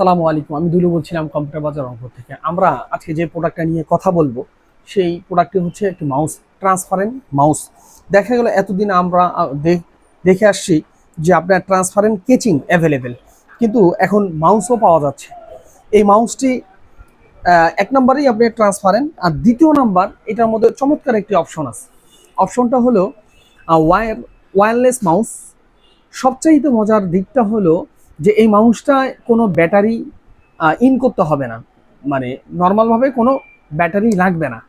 সালামু আলাইকুম। আমি দুলু বলছিলাম কম্পিউটার বাজার রংপুর থেকে। আমরা আজকে যে প্রোডাক্টটা নিয়ে কথা বলব, সেই প্রোডাক্টটি হচ্ছে একটি মাউস, ট্রান্সপারেন্ট মাউস। দেখা গেল এতদিন আমরা দেখে আসছি যে আপনার ট্রান্সপারেন্ট কেচিং অ্যাভেলেবেল কিন্তু এখন মাউসও পাওয়া যাচ্ছে। এই মাউসটি এক নম্বরেই আপনি ট্রান্সপারেন্ট, আর দ্বিতীয় নাম্বার, এটার মধ্যে চমৎকার একটি অপশন আছে। অপশনটা হলো ওয়ার ওয়্যারলেস মাউস। সবচাইতে মজার দিকটা হলো যে এই মাউসটা কোনো ব্যাটারি ইন করতে হবে না। মানে নর্মালভাবে কোনো ব্যাটারি লাগবে না।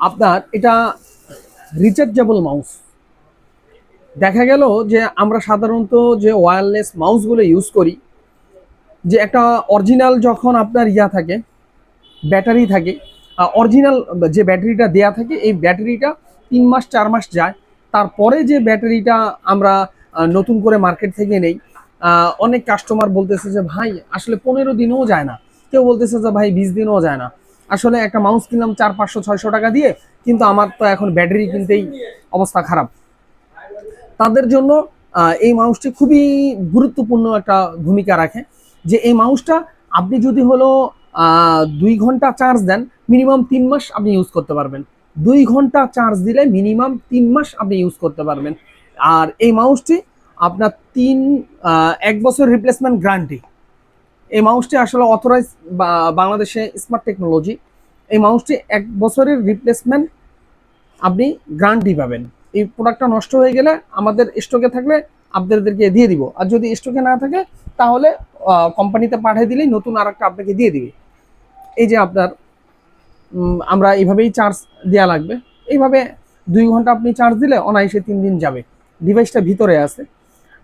আপনার এটা রিচার্জেবল মাউস দেখা গেল যে আমরা সাধারণত যে ওয়্যারলেস মাউসগুলো ইউজ করি, যে একটা অরিজিনাল যখন আপনার ইয়া থাকে, ব্যাটারি থাকে অরিজিনাল যে ব্যাটারিটা দেয়া থাকে, এই ব্যাটারিটা তিন মাস, চার মাস যায়। তারপরে যে ব্যাটারিটা আমরা নতুন করে মার্কেট থেকে নেই অনেক কাস্টমার বলতেছে যে, ভাই, আসলে পনেরো দিনও যায় না। কেউ বলতেছে যে, ভাই, বিশ দিনও যায় না। আসলে একটা মাউস কিনলাম চার, পাঁচশো, ছয়শো টাকা দিয়ে, কিন্তু আমার তো এখন ব্যাটারি কিনতেই অবস্থা খারাপ। তাদের জন্য এই মাউসটি খুবই গুরুত্বপূর্ণ একটা ভূমিকা রাখে। যে এই মাউসটা আপনি যদি হলো দুই ঘণ্টা চার্জ দেন মিনিমাম তিন মাস আপনি ইউজ করতে পারবেন। দুই ঘণ্টা চার্জ দিলে মিনিমাম তিন মাস আপনি ইউজ করতে পারবেন। আর এই মাউসটি আপনার তিন এক বছর রিপ্লেসমেন্ট গ্যারান্টি এই মাউসটি আসলে অথরাইজ বাংলাদেশে স্মার্ট টেকনোলজি এই মাউসটি এক বছরের রিপ্লেসমেন্ট আপনি গ্যারান্টি পাবেন। এই প্রোডাক্টটা নষ্ট হয়ে গেলে আমাদের স্টকে থাকলে আপনাদেরকে দিয়ে দিব। আর যদি স্টকে না থাকে, তাহলে কোম্পানিতে পাঠিয়ে দিলেই নতুন আর একটা আপনাকে দিয়ে দিবে। এই যে আপনার আমরা এইভাবেই চার্জ দেওয়া লাগবে। এইভাবে দুই ঘণ্টা আপনি চার্জ দিলে অনায়াসে তিন দিন যাবে। ডিভাইসটা ভিতরে আছে।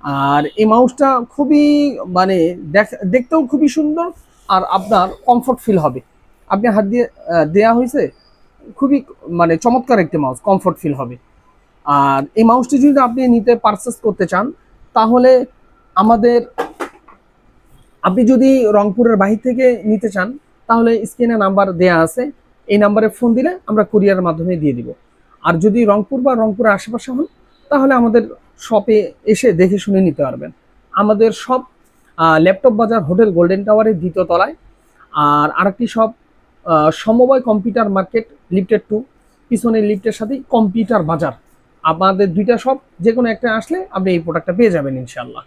আর এই মাউসটা খুবই মানে দেখ- দেখতেও খুবই সুন্দর আর আপনার কমফোর্ট ফিল হবে। আপনি হাত দিয়ে দেয়া হয়েছে, খুবই মানে চমৎকার একটি মাউস কমফোর্ট ফিল হবে। আর এই মাউসটি যদি আপনি নিতে পারচেস করতে চান, তাহলে আমাদের, আপনি যদি রংপুরের বাহির থেকে নিতে চান তাহলে স্ক্রিনে নাম্বার দেয়া আছে। এই নাম্বারে ফোন দিলে আমরা কুরিয়ারের মাধ্যমে দিয়ে দিব। আর যদি রংপুর বা রংপুরের আশেপাশে হন, তাহলে আমাদের শপে এসে দেখে শুনে নিতে পারবেন। আমাদের সব ল্যাপটপ বাজার, হোটেল গোল্ডেন টাওয়ারের দ্বিতীয় তলায়। আর আরেকটি সব সমবায় কম্পিউটার মার্কেট, লিফটেড টু। পিছনের লিফটের সাথেই কম্পিউটার বাজার। আমাদের দুইটা সব যে কোনো একটা আসলে আপনি এই প্রোডাক্টটা পেয়ে যাবেন ইনশাল্লাহ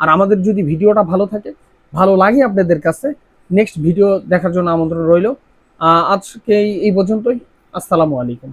আর আমাদের যদি ভিডিওটা ভালো থাকে, ভালো লাগে আপনাদের কাছে নেক্সট ভিডিও দেখার জন্য আমন্ত্রণ রইল। আজকে এই- পর্যন্তই। আসসালামু আলাইকুম।